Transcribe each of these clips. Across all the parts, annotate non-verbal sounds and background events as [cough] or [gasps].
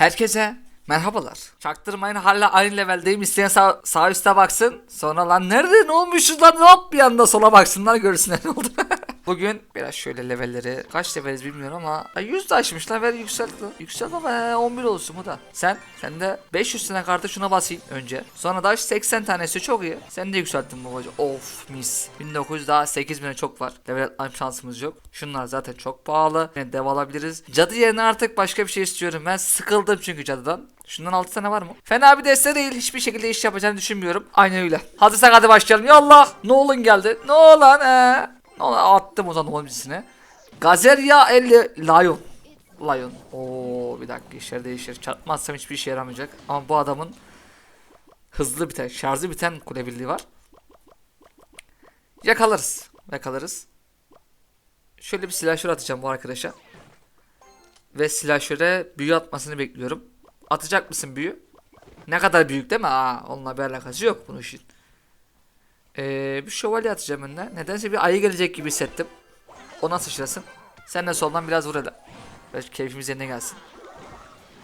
Herkese merhabalar. Çaktırmayın hala aynı leveldeyim. İsteyen sağ, sağ üstte baksın. Sonra lan nerede ne olmuşuz lan hop bir anda sola baksınlar görsünler ne oldu. [laughs] Bugün biraz şöyle levelleri kaç leveliz bilmiyorum ama ay 100 de aşmışlar ver yükselt lan. Yükselt ama he, 11 olsun bu da. Sen sen de 500 tane kartı şuna basayım önce. Sonra da 80 tanesi çok iyi. Sen de yükselttin babacığım. Of mis. 1900 daha 8000'e çok var. Level atma şansımız yok. Şunlar zaten çok pahalı. Yani dev alabiliriz. Cadı yerine artık başka bir şey istiyorum. Ben sıkıldım çünkü cadıdan. Şundan 6 tane var mı? Fena bir deste değil. Hiçbir şekilde iş yapacağını düşünmüyorum. Aynen öyle. Hadi sen hadi başlayalım. Yallah. Nolan geldi. Nolan ee. Attım o zaman Nolan dizisine. Gazeria 50 Lion. Lion. Oo bir dakika işler değişir. Çarpmazsam hiçbir işe yaramayacak. Ama bu adamın hızlı biten, şarjı biten kule birliği var. Yakalarız. Yakalarız. Şöyle bir silahşör atacağım bu arkadaşa. Ve silahşöre büyü atmasını bekliyorum. Atacak mısın büyü? Ne kadar büyük değil mi? Aa, onunla bir alakası yok bunun işin. Ee, bir şövalye atacağım önüne. Nedense bir ayı gelecek gibi hissettim. Ona sıçrasın. Sen de soldan biraz vur hele. Belki keyfimiz yerine gelsin.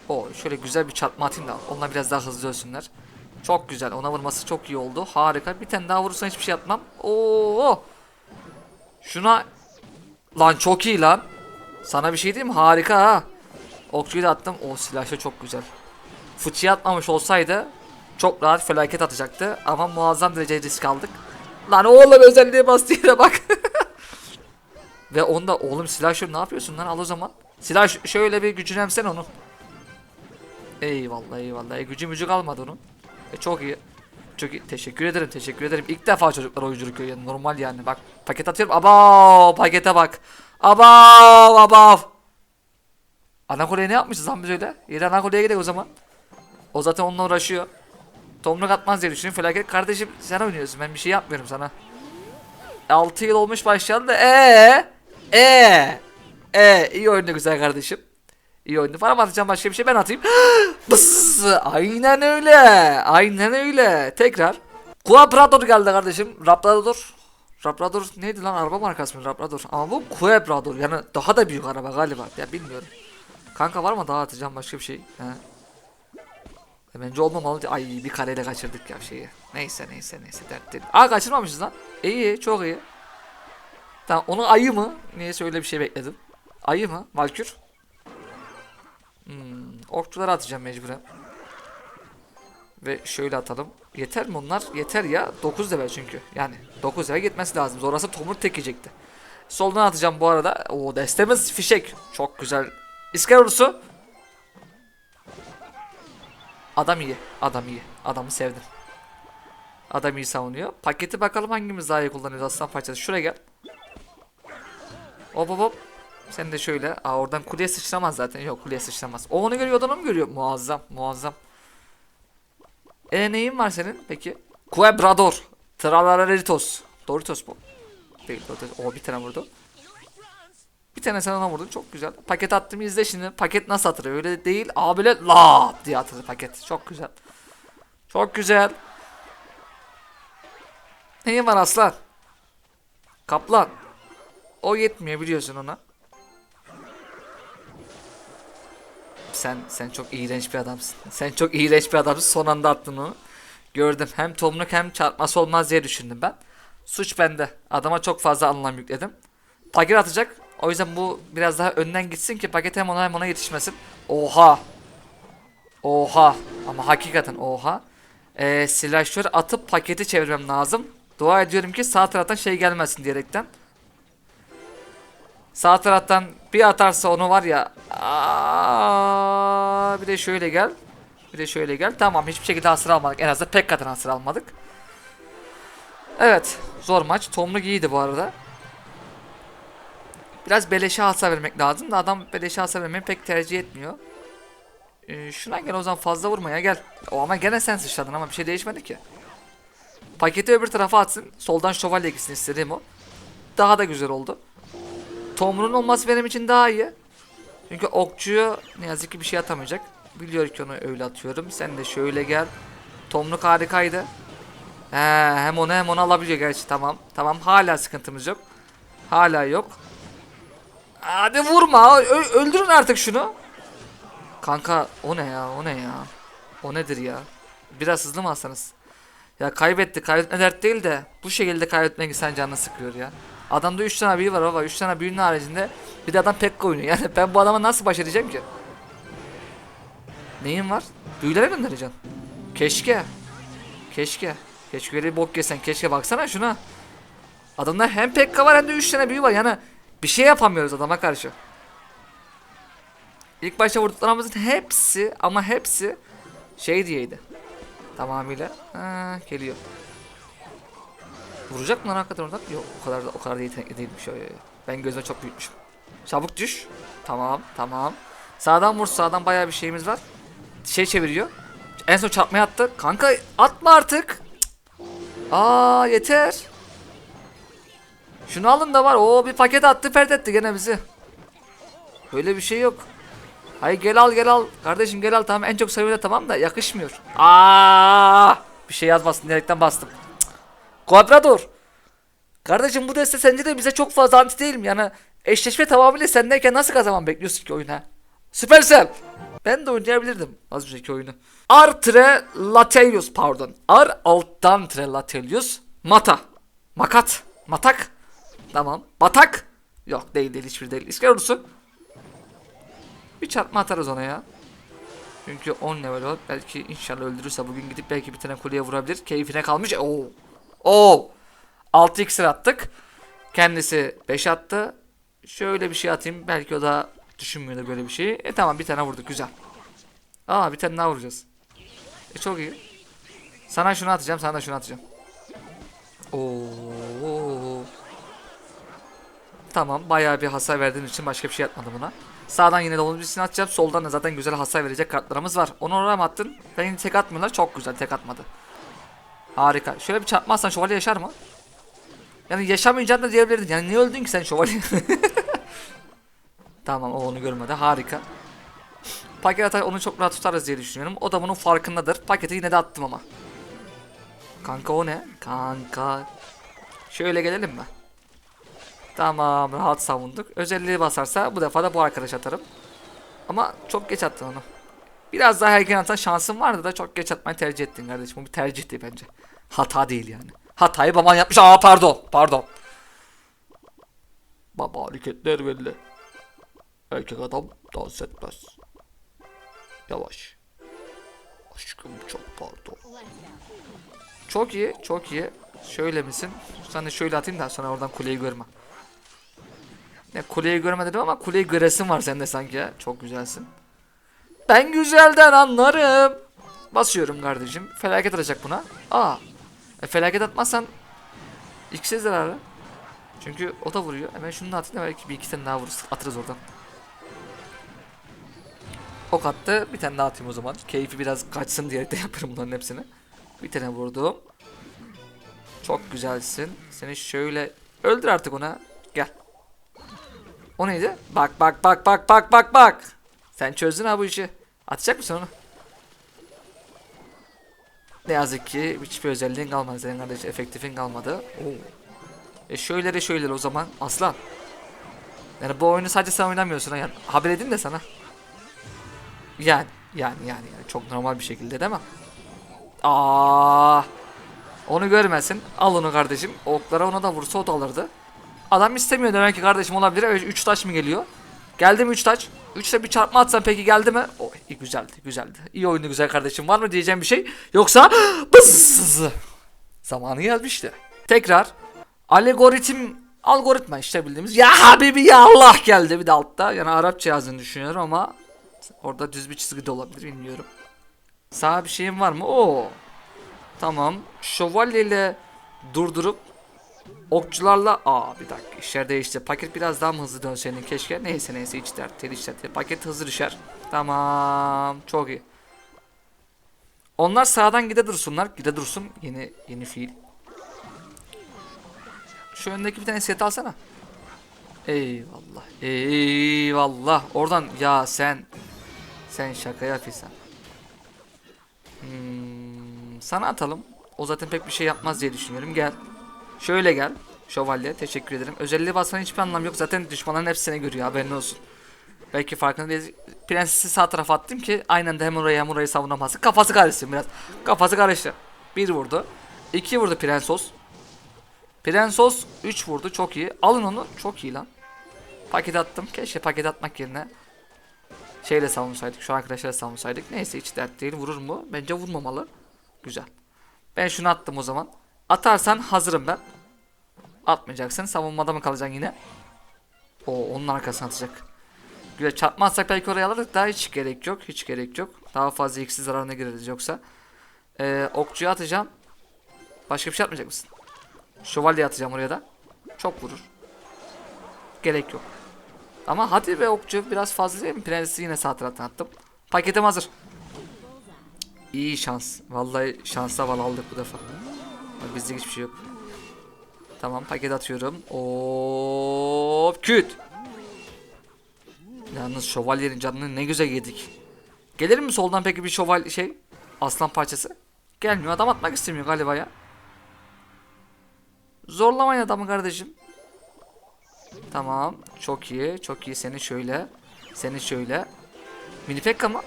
O şöyle güzel bir çarpma atayım da onlar biraz daha hızlı ölsünler. Çok güzel. Ona vurması çok iyi oldu. Harika. Bir tane daha vurursan hiçbir şey yapmam. Oo! Şuna lan çok iyi lan. Sana bir şey diyeyim? Harika ha. Okçuyu da attım. O silahı çok güzel. Fıçıya atmamış olsaydı çok rahat felaket atacaktı. Ama muazzam derece risk aldık. Lan oğlum özelliğe bastı yere bak. [laughs] Ve onda oğlum şöyle ne yapıyorsun lan al o zaman. Silah şöyle bir gücünemsen onun. Eyvallah eyvallah. E, gücü mücü kalmadı onun. E, çok iyi. Çok iyi. Teşekkür ederim teşekkür ederim. İlk defa çocuklar oyunculuk görüyor. Yani normal yani. Bak paket atıyorum. Abav pakete bak. Abav abav. Ana kuleye ne yapmışız lan biz öyle? Yeri ana kuleye gidelim o zaman. O zaten onunla uğraşıyor. Tomruk atmaz diye düşünüyorum. Felaket kardeşim sen oynuyorsun. Ben bir şey yapmıyorum sana. 6 yıl olmuş başlayalı da ee ee ee iyi oyundu güzel kardeşim. İyi oyundu. Bana mı atacağım başka bir şey ben atayım. [gasps] Bıs, aynen öyle. Aynen öyle. Tekrar. Quabrador geldi kardeşim. Raprador. Raprador neydi lan araba markası mı Raprador? Ama bu Quabrador yani daha da büyük araba galiba. Ya bilmiyorum. Kanka var mı daha atacağım başka bir şey? He. Bence olmamalı. Ay bir kareyle kaçırdık ya şeyi. Neyse neyse neyse dert değil. Aa kaçırmamışız lan. İyi çok iyi. Tamam onun ayı mı? Niyeyse öyle bir şey bekledim. Ayı mı? Valkür. Hmm, okçuları atacağım mecburen. Ve şöyle atalım. Yeter mi onlar? Yeter ya. 9 level çünkü. Yani 9 level gitmesi lazım. Sonrası Tomur tek yiyecekti. Soldan atacağım bu arada. O destemiz fişek. Çok güzel. İsker ordusu. Adam iyi. Adam iyi. Adamı sevdim. Adam iyi savunuyor. Paketi bakalım hangimiz daha iyi kullanıyoruz aslan parçası. Şuraya gel. Hop hop hop. Sen de şöyle. Aa oradan kuleye sıçramaz zaten. Yok kuleye sıçramaz. O onu görüyor, onu mu görüyor? Muazzam, muazzam. E neyin var senin peki? Quebrador. Tralaleritos. Doritos bu. Değil Doritos. O bir tane vurdu. Bir tane sen ona vurdun. Çok güzel. Paket attım izle şimdi. Paket nasıl atılır? Öyle değil. Aa böyle la diye atılır paket. Çok güzel. Çok güzel. Neyin var aslan? Kaplan. O yetmiyor biliyorsun ona. Sen sen çok iğrenç bir adamsın. Sen çok iğrenç bir adamsın. Son anda attın onu. Gördüm. Hem tomruk hem çarpması olmaz diye düşündüm ben. Suç bende. Adama çok fazla anlam yükledim. Paket atacak. O yüzden bu biraz daha önden gitsin ki paket hem ona hem ona yetişmesin. Oha. Oha. Ama hakikaten oha. Ee, silahşör atıp paketi çevirmem lazım. Dua ediyorum ki sağ taraftan şey gelmesin diyerekten. Sağ taraftan bir atarsa onu var ya. Aa, bir de şöyle gel. Bir de şöyle gel. Tamam hiçbir şekilde hasır almadık. En azından pek kadar hasır almadık. Evet. Zor maç. Tomluk iyiydi bu arada. Biraz beleşe hasar vermek lazım da adam beleşe hasar vermeyi pek tercih etmiyor. Ee, şuna gel o zaman fazla vurmaya gel. O ama gene sen sıçradın ama bir şey değişmedi ki. Paketi öbür tarafa atsın. Soldan şövalye gitsin istediğim o. Daha da güzel oldu. Tomrun olması benim için daha iyi. Çünkü okçuyu ne yazık ki bir şey atamayacak. Biliyor ki onu öyle atıyorum. Sen de şöyle gel. Tomruk harikaydı. He, hem onu hem onu alabiliyor gerçi tamam. Tamam hala sıkıntımız yok. Hala yok. Hadi vurma. Ö- öldürün artık şunu. Kanka o ne ya o ne ya? O nedir ya? Biraz hızlı mı alsanız? Ya kaybetti kaybetme dert değil de bu şekilde kaybetmek insan canını sıkıyor ya. Adamda 3 tane büyü var baba 3 tane büyünün haricinde bir de adam pek oynuyor. [laughs] Yani ben bu adama nasıl baş edeceğim ki? Neyin var? Büyülere göndereceksin. Keşke. Keşke. Keşke öyle bir bok yesen keşke baksana şuna. Adamda hem pekka var hem de 3 tane büyü var yani bir şey yapamıyoruz adama karşı. İlk başta vurduklarımızın hepsi ama hepsi şey diyeydi. Tamamıyla. Ha, geliyor. Vuracak mı lan hakikaten oradan? Yok o kadar da o kadar da yetenekli değilmiş. Yo. Ben gözüme çok büyütmüşüm. Çabuk düş. Tamam tamam. Sağdan vur sağdan bayağı bir şeyimiz var. Şey çeviriyor. En son çarpmaya attı. Kanka atma artık. Aa yeter. Şunu alın da var. Oo bir paket attı pert etti gene bizi. Böyle bir şey yok. Hayır gel al gel al. Kardeşim gel al tamam en çok seviyor tamam da yakışmıyor. Aa! Bir şey yazmasın diyerekten bastım. Cık. Quadradur. Kardeşim bu deste sence de bize çok fazla anti değil mi? Yani eşleşme tamamıyla sendeyken nasıl kazanmam bekliyorsun ki oyuna? Supercell. Ben de oynayabilirdim az önceki oyunu. Artre Latelius pardon. Ar alttan tre Latelius. Mata. Makat. Matak. Tamam. Batak. Yok değil değil hiçbir değil. İsker ordusu. Bir çarpma atarız ona ya. Çünkü 10 level o. Belki inşallah öldürürse bugün gidip belki bir tane kuleye vurabilir. Keyfine kalmış. Oo. Oo. 6 iksir attık. Kendisi 5 attı. Şöyle bir şey atayım. Belki o da düşünmüyordu böyle bir şeyi. E tamam bir tane vurduk. Güzel. Aa bir tane daha vuracağız. E çok iyi. Sana şunu atacağım. Sana da şunu atacağım. Oo. Tamam bayağı bir hasar verdiğin için başka bir şey atmadım buna. Sağdan yine dolu birisini atacağım. Soldan da zaten güzel hasar verecek kartlarımız var. Onu oraya mı attın? Ben yine tek atmıyorlar. Çok güzel tek atmadı. Harika. Şöyle bir çarpmazsan şövalye yaşar mı? Yani yaşamayacağını da diyebilirdin. Yani niye öldün ki sen şövalye? [laughs] tamam o onu görmedi. Harika. Paket atar onu çok rahat tutarız diye düşünüyorum. O da bunun farkındadır. Paketi yine de attım ama. Kanka o ne? Kanka. Şöyle gelelim mi? Tamam rahat savunduk. Özelliği basarsa bu defa da bu arkadaş atarım. Ama çok geç attın onu. Biraz daha erken atan şansın vardı da çok geç atmayı tercih ettin kardeşim. Bu bir tercihti bence. Hata değil yani. Hatayı baban yapmış. Aa pardon. Pardon. Baba hareketler belli. Erkek adam dans etmez. Yavaş. Aşkım çok pardon. Çok iyi, çok iyi. Şöyle misin? De şöyle atayım da sonra oradan kuleyi görme. Ne kuleyi görme dedim ama kuleyi göresin var sende sanki ya. Çok güzelsin. Ben güzelden anlarım. Basıyorum kardeşim. Felaket atacak buna. Aa. E, felaket atmazsan ikisi zararlı. Çünkü o da vuruyor. Hemen şunu da atayım da belki bir iki tane daha vururuz. Atırız oradan. Ok attı. Bir tane daha atayım o zaman. Keyfi biraz kaçsın diye de [laughs] yaparım bunların hepsini. Bir tane vurdum. Çok güzelsin. Seni şöyle öldür artık ona. O neydi? Bak bak bak bak bak bak bak. Sen çözdün ha bu işi. Atacak mısın onu? Ne yazık ki hiçbir özelliğin kalmadı senin kardeş efektifin kalmadı. Oo. E şöyle de şöyle o zaman aslan. Yani bu oyunu sadece sen oynamıyorsun ha yani. Haber edin de sana. Yani yani yani yani çok normal bir şekilde değil mi? Aa. Onu görmesin. Al onu kardeşim. Oklara ona da vursa o da alırdı. Adam istemiyor demek ki kardeşim olabilir. Evet 3 taş mı geliyor? Geldi mi 3 taş? 3'te bir çarpma atsan peki geldi mi? Oh iyi güzeldi güzeldi. İyi oyundu güzel kardeşim. Var mı diyeceğim bir şey? Yoksa [gasps] bızz. Zamanı gelmişti. Tekrar algoritm algoritma işte bildiğimiz ya Habibi ya Allah geldi bir de altta. Yani Arapça yazdığını düşünüyorum ama orada düz bir çizgi de olabilir bilmiyorum. Sağ bir şeyim var mı? Oo. Tamam. Şövalye ile durdurup okçularla aa bir dakika işler değişti. Paket biraz daha mı hızlı dönseydin keşke. Neyse neyse hiç dert değil hiç dert değil. Paket hızlı düşer. Tamam. Çok iyi. Onlar sağdan gide dursunlar. Gide dursun. Yeni yeni fiil. Şu öndeki bir tane set alsana. Eyvallah. Eyvallah. Oradan ya sen sen şaka yapıyorsan. Hmm, sana atalım. O zaten pek bir şey yapmaz diye düşünüyorum. Gel. Şöyle gel. Şövalye teşekkür ederim. Özelliği basmanın hiçbir anlamı yok. Zaten düşmanların hepsi seni görüyor haberin olsun. Belki farkında değil. Prensesi sağ tarafa attım ki aynen de hem orayı hem orayı savunamasın. Kafası karışsın biraz. Kafası karıştı. Bir vurdu. iki vurdu Prensos. Prensos 3 vurdu çok iyi. Alın onu çok iyi lan. Paket attım. Keşke paket atmak yerine şeyle savunsaydık. Şu arkadaşlarla savunsaydık. Neyse hiç dert değil. Vurur mu? Bence vurmamalı. Güzel. Ben şunu attım o zaman. Atarsan hazırım ben. Atmayacaksın. Savunmada mı kalacaksın yine? O onun arkasına atacak. Güzel çarpmazsak belki oraya alırız. Daha hiç gerek yok. Hiç gerek yok. Daha fazla eksi zararına gireriz yoksa. Ee, okçuya atacağım. Başka bir şey atmayacak mısın? Şövalye atacağım oraya da. Çok vurur. Gerek yok. Ama hadi be okçu biraz fazla değil mi? Prensi yine sağ taraftan attım. Paketim hazır. İyi şans. Vallahi şansa val aldık bu defa. Bizde hiçbir şey yok. Tamam paket atıyorum. Hop küt. Yalnız şövalyenin canını ne güzel yedik. Gelir mi soldan peki bir şövalye şey? Aslan parçası. Gelmiyor adam atmak istemiyor galiba ya. Zorlamayın adamı kardeşim. Tamam. Çok iyi. Çok iyi. Seni şöyle. Seni şöyle. Minipekka mı?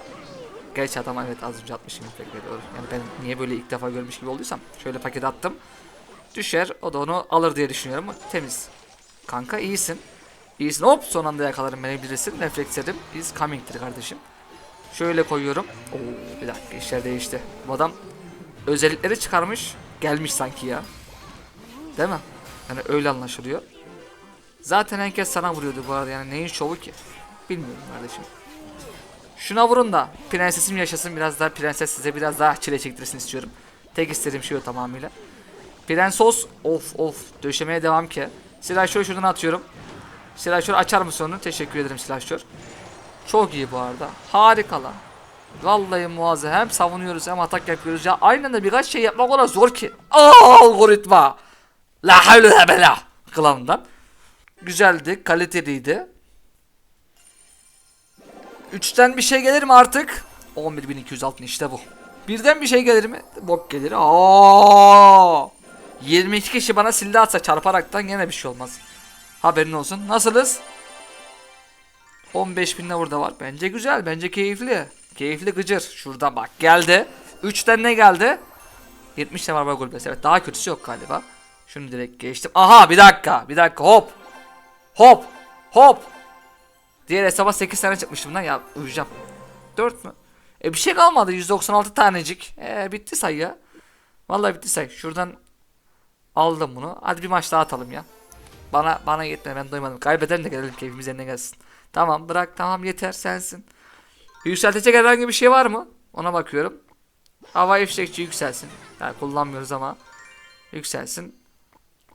Gerçi adam evet az önce atmışım Minipekka'yı doğru. Yani ben niye böyle ilk defa görmüş gibi olduysam. Şöyle paket attım. Düşer. O da onu alır diye düşünüyorum. Temiz. Kanka iyisin. İyisin. Hop son anda yakalarım beni bilirsin. Reflekslerim is coming'tir kardeşim. Şöyle koyuyorum. Oo, bir dakika işler değişti. Bu adam özellikleri çıkarmış. Gelmiş sanki ya. Değil mi? Yani öyle anlaşılıyor. Zaten herkes sana vuruyordu bu arada yani neyin şovu ki? Bilmiyorum kardeşim. Şuna vurun da prensesim yaşasın biraz daha prenses size biraz daha çile çektirsin istiyorum. Tek istediğim şey o tamamıyla. Prensos of of döşemeye devam ki. Silahşörü şuradan atıyorum. Silahşör açar mısın onu? Teşekkür ederim silahşör. Çok iyi bu arada. Harika lan. Vallahi muazzam. Hem savunuyoruz hem atak yapıyoruz. Ya aynen de birkaç şey yapmak o kadar zor ki. Algoritma. La havle bela. Klanından. Güzeldi, kaliteliydi. Üçten bir şey gelir mi artık? 11.200 altın işte bu. Birden bir şey gelir mi? Bok gelir. Aa! 22 kişi bana sildi atsa çarparaktan yine bir şey olmaz. Haberin olsun. Nasılız? 15 bin burada var. Bence güzel. Bence keyifli. Keyifli gıcır. Şurada bak geldi. 3'ten ne geldi? 70 de var var kulübesi. Evet daha kötüsü yok galiba. Şunu direkt geçtim. Aha bir dakika. Bir dakika hop. Hop. Hop. Diğer hesaba 8 tane çıkmıştım lan ya uyuyacağım. 4 mü? E bir şey kalmadı 196 tanecik. E bitti say ya. Vallahi bitti say. Şuradan aldım bunu. Hadi bir maç daha atalım ya. Bana bana yetme ben doymadım. Kaybeden de gelelim keyfimiz yerine gelsin. Tamam bırak tamam yeter sensin. Yükseltecek herhangi bir şey var mı? Ona bakıyorum. Hava fişekçi yükselsin. Yani kullanmıyoruz ama yükselsin.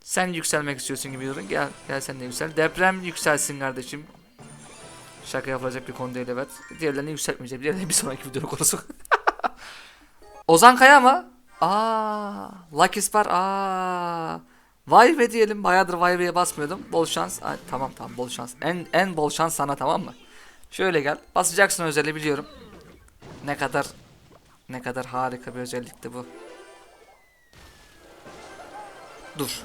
Sen yükselmek istiyorsun gibi durun. Gel gel sen de yüksel. Deprem yükselsin kardeşim. Şaka yapılacak bir konu değil evet. Diğerlerini yükseltmeyeceğim. Diğerlerini bir sonraki videonun konusu. [laughs] Ozan Kaya mı? Aa, Lucky Spar. Aa. Vay be diyelim. Bayağıdır vay be'ye basmıyordum. Bol şans. Ay, tamam tamam bol şans. En en bol şans sana tamam mı? Şöyle gel. Basacaksın özelliği biliyorum. Ne kadar ne kadar harika bir özellikti bu. Dur.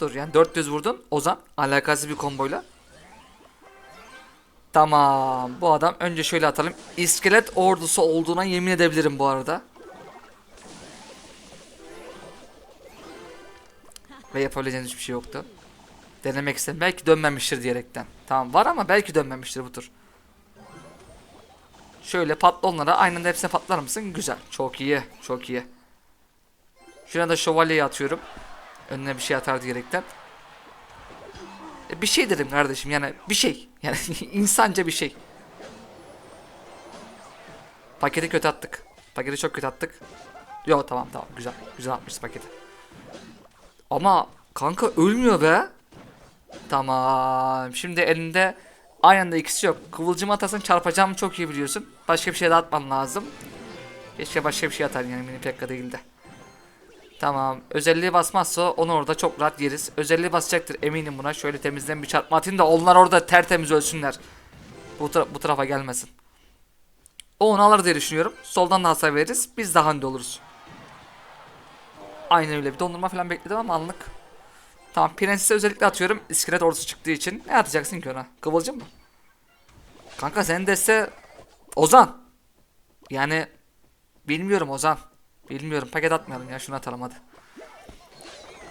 Dur yani 400 vurdun. Ozan alakası bir komboyla. Tamam. Bu adam önce şöyle atalım. İskelet ordusu olduğuna yemin edebilirim bu arada. Ve yapabileceğiniz hiçbir şey yoktu. Denemek istedim. Belki dönmemiştir diyerekten. Tamam var ama belki dönmemiştir bu tur. Şöyle patla onlara. Aynı anda hepsine patlar mısın? Güzel. Çok iyi. Çok iyi. Şuna da şövalyeyi atıyorum. Önüne bir şey atar diyerekten. Bir şey dedim kardeşim yani bir şey. Yani [laughs] insanca bir şey. Paketi kötü attık. Paketi çok kötü attık. Yo tamam tamam güzel. Güzel atmışız paketi. Ama kanka ölmüyor be. Tamam. Şimdi elinde aynı anda ikisi yok. Kıvılcım atasın çarpacağımı çok iyi biliyorsun. Başka bir şey de atman lazım. Keşke başka bir şey atar yani mini pekka değil de. Tamam. Özelliği basmazsa onu orada çok rahat yeriz. Özelliği basacaktır eminim buna. Şöyle temizden bir çarpma atayım da onlar orada tertemiz ölsünler. Bu, tara- bu tarafa gelmesin. O onu alır diye düşünüyorum. Soldan da hasar veririz. Biz daha önde oluruz. Aynen öyle. Bir dondurma falan bekledim ama anlık. Tamam prensese özellikle atıyorum. İskelet ordusu çıktığı için. Ne atacaksın ki ona? Kıvılcım mı? Kanka senin deste Ozan. Yani bilmiyorum Ozan. Bilmiyorum paket atmayalım ya şunu atalım hadi.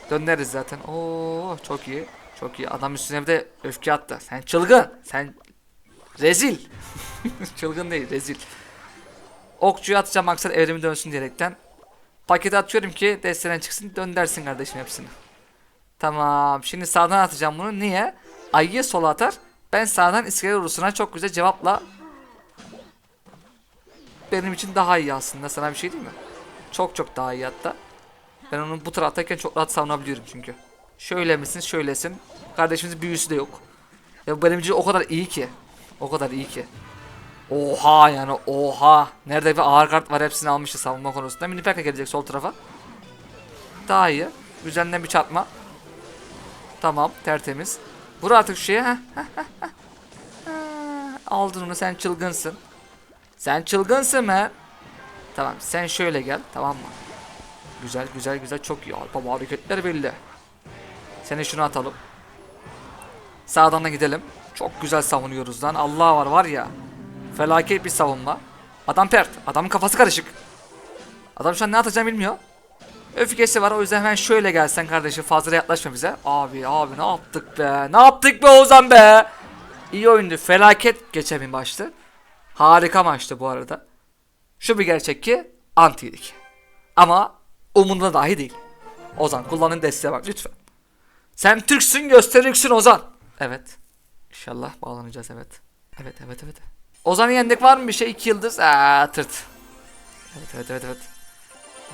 Döneriz zaten. Oo çok iyi. Çok iyi. Adam üstüne bir de öfke attı. Sen çılgın. Sen rezil. [laughs] çılgın değil rezil. Okçuyu atacağım maksat evrimi dönsün diyerekten. Paketi atıyorum ki desteden çıksın dön dersin kardeşim hepsini. Tamam. Şimdi sağdan atacağım bunu. Niye? Ayıya sola atar. Ben sağdan iskelet ordusuna çok güzel cevapla benim için daha iyi aslında. Sana bir şey değil mi? Çok çok daha iyi hatta. Ben onu bu taraftayken çok rahat savunabiliyorum çünkü. Şöyle misin? Şöylesin. Kardeşimizin büyüsü de yok. Ya benim için o kadar iyi ki. O kadar iyi ki. Oha yani oha. Nerede bir ağır kart var hepsini almışız savunma konusunda. Mini pack'e gelecek sol tarafa. Daha iyi. Üzerinden bir çarpma. Tamam tertemiz. Vur artık şeye. Aldın onu sen çılgınsın. Sen çılgınsın mı? Tamam sen şöyle gel tamam mı? Güzel güzel güzel çok iyi. Baba hareketler belli. Seni şunu atalım. Sağdan da gidelim. Çok güzel savunuyoruz lan. Allah var var ya. Felaket bir savunma. Adam pert. Adamın kafası karışık. Adam şu an ne atacağını bilmiyor. Öfkesi var o yüzden hemen şöyle gelsen kardeşim fazla yaklaşma bize. Abi abi ne yaptık be? Ne yaptık be Ozan be? İyi oyundu. Felaket geçen bir. Harika maçtı bu arada. Şu bir gerçek ki antiydik. Ama umurunda dahi değil. Ozan kullanın desteğe bak lütfen. Sen Türksün gösterirsin Ozan. Evet. İnşallah bağlanacağız evet. Evet evet evet. Ozan'ı yendik var mı bir şey? iki yıldız. Aa tırt. Evet evet evet evet.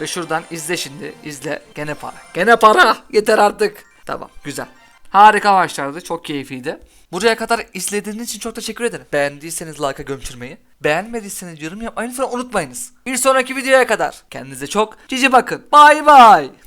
Ve şuradan izle şimdi. izle. Gene para. Gene para. Yeter artık. Tamam güzel. Harika maçlardı. Çok keyifliydi. Buraya kadar izlediğiniz için çok teşekkür ederim. Beğendiyseniz like'a gömçürmeyi, beğenmediyseniz yorum yapmayı lütfen unutmayınız. Bir sonraki videoya kadar kendinize çok cici bakın. Bay bay.